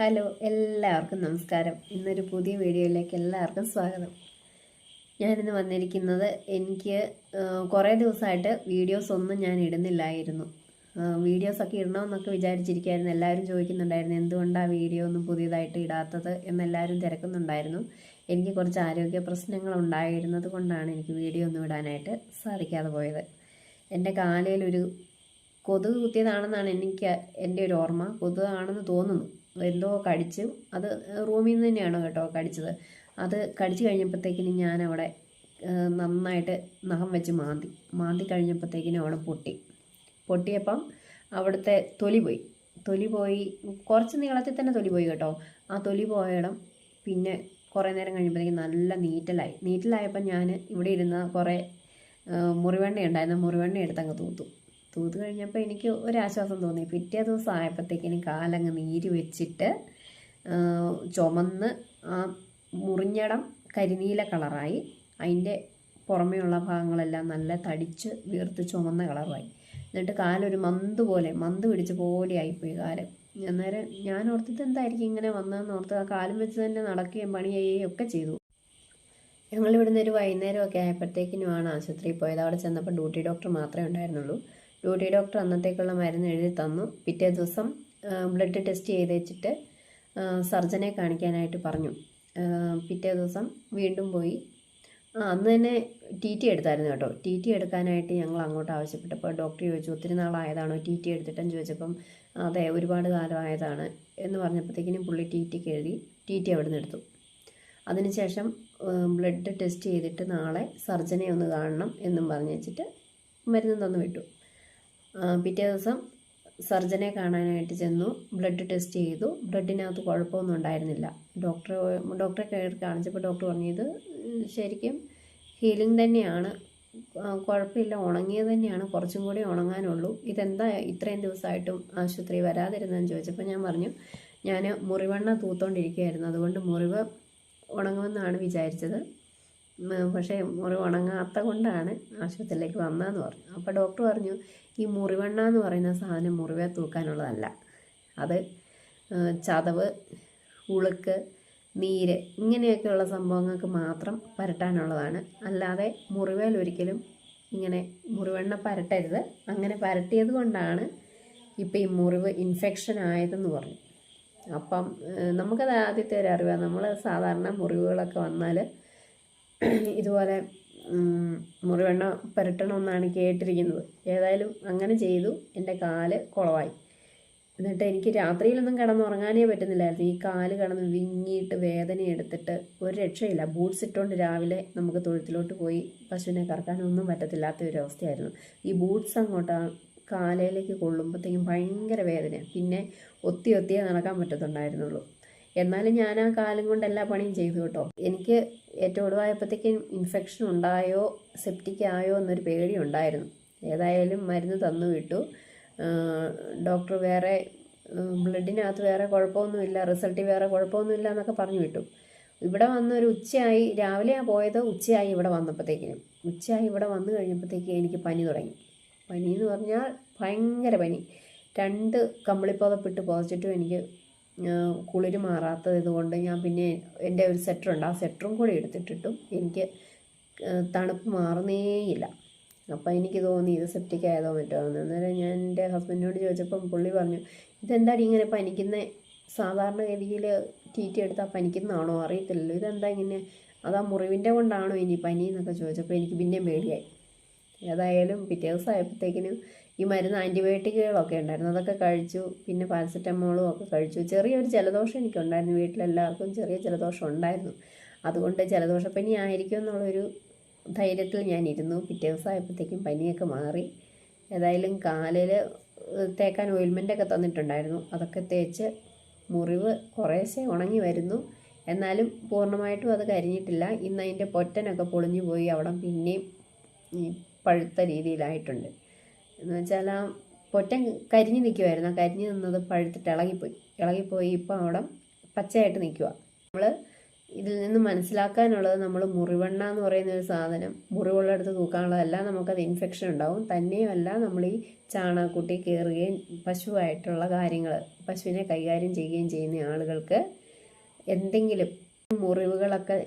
Hello എല്ലാവർക്കും നമസ്കാരം. ഇന്നൊരു പുതിയ വീഡിയോയിലേക്ക് എല്ലാവർക്കും സ്വാഗതം. ഞാനിന്ന് വന്നിരിക്കുന്നത് എനിക്ക് കുറേ ദിവസമായിട്ട് വീഡിയോസ് ഒന്നും ഞാൻ ഇടുന്നില്ലായിരുന്നു. വീഡിയോസൊക്കെ ഇടണമെന്നൊക്കെ വിചാരിച്ചിരിക്കുകയായിരുന്നു എല്ലാവരും ചോദിക്കുന്നുണ്ടായിരുന്നു എന്തുകൊണ്ടാണ് വീഡിയോ ഒന്നും പുതിയതായിട്ട് ഇടാത്തത് എന്നെല്ലാവരും തിരക്കുന്നുണ്ടായിരുന്നു. എനിക്ക് കുറച്ച് ആരോഗ്യ പ്രശ്നങ്ങൾ ഉണ്ടായിരുന്നത് കൊണ്ടാണ് എനിക്ക് വീഡിയോ ഒന്നും ഇടാനായിട്ട് സാധിക്കാതെ പോയത്. എന്റെ കാലയിലൊരു കൊതുക് കുത്തിയതാണെന്നാണ് എനിക്ക് എന്റെ ഒരു ഓർമ്മ. കൊതുകാണെന്ന് തോന്നുന്നു. എന്തോ കടിച്ചു. അത് റൂമിൽ നിന്ന് തന്നെയാണ് കേട്ടോ കടിച്ചത്. അത് കടിച്ചു കഴിഞ്ഞപ്പോഴത്തേക്കിനും ഞാനവിടെ നന്നായിട്ട് നഖം വെച്ച് മാന്തി. മാന്തി കഴിഞ്ഞപ്പോഴത്തേക്കിനും അവിടെ പൊട്ടി. പൊട്ടിയപ്പം അവിടുത്തെ തൊലി പോയി. തൊലി പോയി കുറച്ച് നീളത്തിൽ തന്നെ തൊലി പോയി കേട്ടോ. ആ തൊലി പോയടം പിന്നെ കുറേ നേരം കഴിഞ്ഞപ്പോഴത്തേക്കും നല്ല നീറ്റലായി. നീറ്റലായപ്പോൾ ഞാൻ ഇവിടെ ഇരുന്ന കുറേ മുറിവെണ്ണ ഉണ്ടായിരുന്ന. മുറിവെണ്ണ എടുത്തങ്ങ് തൂത്തു. തൂത്ത് കഴിഞ്ഞപ്പോൾ എനിക്ക് ഒരാശ്വാസം തോന്നി. പിറ്റേ ദിവസം ആയപ്പോഴത്തേക്കിനും കാലങ്ങ് നീര് വെച്ചിട്ട് ചുമന്ന് ആ മുറിഞ്ഞടം കരിനീല കളറായി. അതിന്റെ പുറമെയുള്ള ഭാഗങ്ങളെല്ലാം നല്ല തടിച്ച് വീർത്ത് ചുമന്ന കളറായി. എന്നിട്ട് കാലൊരു മന്ത് പോലെ മന്ത് പിടിച്ച പോലെ ആയിപ്പോയി കാലം. അന്നേരം ഞാൻ ഓർത്തിട്ട് എന്തായിരിക്കും ഇങ്ങനെ വന്നതെന്ന് ഓർത്ത് ആ കാലം വെച്ച് തന്നെ നടക്കുകയും പണി ചെയ്യുകയും ഒക്കെ ചെയ്തു. ഞങ്ങൾ ഇവിടുന്ന് ഒരു വൈകുന്നേരമൊക്കെ ആയപ്പോഴത്തേക്കിനുമാണ് ആശുപത്രിയിൽ പോയത്. അവിടെ ചെന്നപ്പോൾ ഡ്യൂട്ടി ഡോക്ടർ മാത്രമേ ഉണ്ടായിരുന്നുള്ളൂ. ഡ്യൂട്ടി ഡോക്ടർ അന്നത്തേക്കുള്ള മരുന്ന് എഴുതി തന്നു. പിറ്റേ ദിവസം ബ്ലഡ് ടെസ്റ്റ് ചെയ്ത് വെച്ചിട്ട് സർജനെ കാണിക്കാനായിട്ട് പറഞ്ഞു. പിറ്റേ ദിവസം വീണ്ടും പോയി. അന്ന് തന്നെ ടി ടി എടുത്തായിരുന്നു കേട്ടോ. ടി ടി എടുക്കാനായിട്ട് ഞങ്ങൾ അങ്ങോട്ട് ആവശ്യപ്പെട്ടപ്പോൾ ഡോക്ടർ ചോദിച്ചു ഒത്തിരി നാളായതാണോ ടി ടി എടുത്തിട്ടെന്ന് ചോദിച്ചപ്പം അതെ ഒരുപാട് കാലമായതാണ് എന്ന് പറഞ്ഞപ്പോഴത്തേക്കിനും പുള്ളി ടി ടിക്ക് എഴുതി ടി ടി അവിടെ നിന്ന് എടുത്തു. അതിനുശേഷം ബ്ലഡ് ടെസ്റ്റ് ചെയ്തിട്ട് നാളെ സർജനെ ഒന്ന് കാണണം എന്നും പറഞ്ഞു വെച്ചിട്ട് മരുന്ന് തന്നു വിട്ടു. പിറ്റേ ദിവസം സർജനെ കാണാനായിട്ട് ചെന്നു. ബ്ലഡ് ടെസ്റ്റ് ചെയ്തു. ബ്ലഡിനകത്ത് കുഴപ്പമൊന്നും ഉണ്ടായിരുന്നില്ല. ഡോക്ടറെ ഡോക്ടറെ കയറി കാണിച്ചപ്പോൾ ഡോക്ടർ പറഞ്ഞു ഇത് ശരിക്കും ഹീലിംഗ് തന്നെയാണ്. കുഴപ്പമില്ല. ഉണങ്ങിയത് തന്നെയാണ്. കുറച്ചും കൂടി ഉണങ്ങാനുള്ളൂ. ഇതെന്താ ഇത്രയും ദിവസമായിട്ടും ആശുപത്രി വരാതിരുന്നതെന്ന് ചോദിച്ചപ്പോൾ ഞാൻ പറഞ്ഞു ഞാൻ മുറിവെണ്ണ തൂത്തോണ്ടിരിക്കുകയായിരുന്നു. അതുകൊണ്ട് മുറിവ് ഉണങ്ങുമെന്നാണ് വിചാരിച്ചത്. പക്ഷേ മുറിവ് ഉണങ്ങാത്ത കൊണ്ടാണ് ആശുപത്രിയിലേക്ക് വന്നതെന്ന് പറഞ്ഞു. അപ്പോൾ ഡോക്ടർ പറഞ്ഞു ഈ മുറിവെണ്ണ എന്ന് പറയുന്ന സാധനം മുറിവെ തൂക്കാനുള്ളതല്ല. അത് ചതവ് ഉളുക്ക് നീര് ഇങ്ങനെയൊക്കെയുള്ള സംഭവങ്ങൾക്ക് മാത്രം പരട്ടാനുള്ളതാണ്. അല്ലാതെ മുറിവേൽ ഒരിക്കലും ഇങ്ങനെ മുറിവെണ്ണ പരട്ടരുത്. അങ്ങനെ പരട്ടിയത് കൊണ്ടാണ് ഇപ്പോൾ ഈ മുറിവ് ഇൻഫെക്ഷൻ ആയതെന്ന് പറഞ്ഞു. അപ്പം നമുക്കത് ആദ്യത്തെ ഒരു അറിവാണ്. നമ്മൾ സാധാരണ മുറിവുകളൊക്കെ വന്നാൽ ഇതുപോലെ മുറിവെണ്ണ പുരട്ടണമെന്നാണ് കേട്ടിരിക്കുന്നത്. ഏതായാലും അങ്ങനെ ചെയ്തു. എന്റെ കാൽ കുളവായി. എന്നിട്ട് എനിക്ക് രാത്രിയിലൊന്നും കിടന്നുറങ്ങാനേ പറ്റുന്നില്ലായിരുന്നു. ഈ കാൽ കിടന്ന് വിങ്ങിയിട്ട് വേദന എടുത്തിട്ട് ഒരു രക്ഷയില്ല. ബൂട്ട്സ് ഇട്ടുകൊണ്ട് രാവിലെ നമുക്ക് തൊഴുത്തിലോട്ട് പോയി പശുവിനെ കറക്കാനൊന്നും പറ്റത്തില്ലാത്ത ഒരു അവസ്ഥയായിരുന്നു ഈ ബൂട്ട്സ് അങ്ങോട്ട് കാലയിലേക്ക് കൊള്ളുമ്പോഴത്തേക്കും ഭയങ്കര വേദന പിന്നെ ഒത്തി ഒത്തിയേ നടക്കാൻ പറ്റത്തുണ്ടായിരുന്നുള്ളൂ. എന്നാലും ഞാൻ ആ കാലം കൊണ്ട് എല്ലാ പണിയും ചെയ്തു കേട്ടോ. എനിക്ക് ഏറ്റവും ഒടുവായപ്പോഴത്തേക്കും ഇൻഫെക്ഷൻ ഉണ്ടായോ സെപ്റ്റിക് ആയോ എന്നൊരു പേടി ഉണ്ടായിരുന്നു. ഏതായാലും മരുന്ന് തന്നു വിട്ടു. ഡോക്ടർ വേറെ ബ്ലഡിനകത്ത് വേറെ കുഴപ്പമൊന്നുമില്ല റിസൾട്ട് വേറെ കുഴപ്പമൊന്നുമില്ല എന്നൊക്കെ പറഞ്ഞു വിട്ടു. ഇവിടെ വന്ന് ഒരു ഉച്ചയായി രാവിലെയാണ് പോയത് ഉച്ചയായി ഇവിടെ വന്നപ്പോഴത്തേക്കിനും. ഉച്ചയായി ഇവിടെ വന്നു കഴിഞ്ഞപ്പോഴത്തേക്ക് എനിക്ക് പനി തുടങ്ങി. പനി എന്ന് പറഞ്ഞാൽ ഭയങ്കര പനി. രണ്ട് കമ്പിളിപ്പുതപ്പിട്ട് പോസിറ്റീവ് എനിക്ക് കുളിര് മാറാത്തത് ഇതുകൊണ്ട് ഞാൻ പിന്നെ എന്റെ ഒരു സെറ്ററുണ്ട്. ആ സെറ്ററും കൂടി എടുത്തിട്ടിട്ടും എനിക്ക് തണുപ്പ് മാറുന്നേയില്ല. അപ്പോൾ എനിക്ക് തോന്നി ഇത് സെപ്റ്റിക് ആയതോ മറ്റോ അന്നേരം ഞാൻ എന്റെ ഹസ്ബൻഡിനോട് ചോദിച്ചപ്പം പുള്ളി പറഞ്ഞു ഇതെന്താണ് ഇങ്ങനെ പനിക്കുന്ന സാധാരണ ഗതിയിൽ ടി ടി എടുത്താൽ പനിക്കുന്നതാണോ? അറിയത്തില്ലല്ലോ. ഇതെന്താ ഇങ്ങനെ? അതാ മുറിവിന്റെ കൊണ്ടാണോ ഇനി പനി? എന്നൊക്കെ ചോദിച്ചപ്പോൾ എനിക്ക് പിന്നെ പേടിയായി. ഏതായാലും പിറ്റേ ദിവസം ആയപ്പോഴത്തേക്കിനും ഈ മരുന്ന് ആന്റിബയോട്ടിക്കുകളൊക്കെ ഉണ്ടായിരുന്നു. അതൊക്കെ കഴിച്ചു. പിന്നെ പാരസെറ്റമോളും ഒക്കെ കഴിച്ചു. ചെറിയൊരു ജലദോഷം എനിക്കുണ്ടായിരുന്നു. വീട്ടിലെല്ലാവർക്കും ചെറിയ ജലദോഷം ഉണ്ടായിരുന്നു. അതുകൊണ്ട് ജലദോഷപ്പനി ആയിരിക്കും എന്നുള്ളൊരു ധൈര്യത്തിൽ ഞാൻ ഇരുന്നു പിറ്റേ ദിവസം ആയപ്പോഴത്തേക്കും പനിയൊക്കെ മാറി. ഏതായാലും കാലിൽ തേക്കാൻ ഓയിൽമെന്റൊക്കെ തന്നിട്ടുണ്ടായിരുന്നു. അതൊക്കെ തേച്ച് മുറിവ് കുറേശ്ശെ ഉണങ്ങി വരുന്നു. എന്നാലും പൂർണമായിട്ടും അത് കരിഞ്ഞിട്ടില്ല. ഇന്ന് അതിന്റെ പൊറ്റനൊക്കെ പൊളിഞ്ഞു പോയി അവിടെ പിന്നെയും പഴുത്ത രീതിയിലായിട്ടുണ്ട്. എന്ന് വെച്ചാൽ ആ പൊറ്റൻ കരിഞ്ഞു നിൽക്കുമായിരുന്നു ആ കരിഞ്ഞു നിന്നത് പഴുത്തിട്ട് ഇളകിപ്പോയി. ഇളകിപ്പോയി ഇപ്പം അവിടെ പച്ചയായിട്ട് നിൽക്കുക നമ്മൾ ഇതിൽ നിന്ന് മനസ്സിലാക്കാനുള്ളത് നമ്മൾ മുറിവെണ്ണ എന്ന് പറയുന്ന ഒരു സാധനം മുറിവുള്ളടുത്ത് തൂക്കാനുള്ളതല്ല നമുക്കത് ഇൻഫെക്ഷൻ ഉണ്ടാവും. തന്നെയുമല്ല നമ്മൾ ഈ ചാണകക്കുട്ടി കയറുകയും പശുവായിട്ടുള്ള കാര്യങ്ങൾ പശുവിനെ കൈകാര്യം ചെയ്യുകയും ചെയ്യുന്ന ആളുകൾക്ക് എന്തെങ്കിലും മുറിവുകളൊക്കെ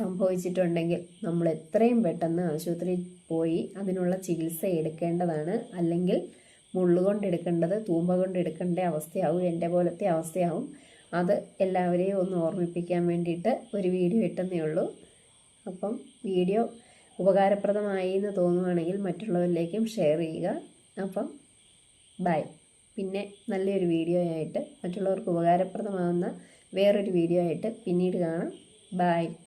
സംഭവിച്ചിട്ടുണ്ടെങ്കിൽ നമ്മൾ എത്രയും പെട്ടെന്ന് ആശുപത്രിയിൽ പോയി അതിനുള്ള ചികിത്സ എടുക്കേണ്ടതാണ്. അല്ലെങ്കിൽ മുള്ളുകൊണ്ട് എടുക്കേണ്ടത് തൂമ്പ കൊണ്ട് എടുക്കേണ്ട അവസ്ഥയാവും എന്റെ പോലത്തെ അവസ്ഥയാവും. അത് എല്ലാവരെയും ഒന്ന് ഓർമ്മിപ്പിക്കാൻ വേണ്ടിയിട്ട് ഒരു വീഡിയോ ഇട്ടെന്നേ ഉള്ളൂ. അപ്പം വീഡിയോ ഉപകാരപ്രദമായി എന്ന് തോന്നുവാണെങ്കിൽ മറ്റുള്ളവരിലേക്കും ഷെയർ ചെയ്യുക. അപ്പം ബൈ. പിന്നെ നല്ലൊരു വീഡിയോ ആയിട്ട് മറ്റുള്ളവർക്ക് ഉപകാരപ്രദമാകുന്ന വേറൊരു വീഡിയോ ആയിട്ട് പിന്നീട് കാണാം. ബൈ.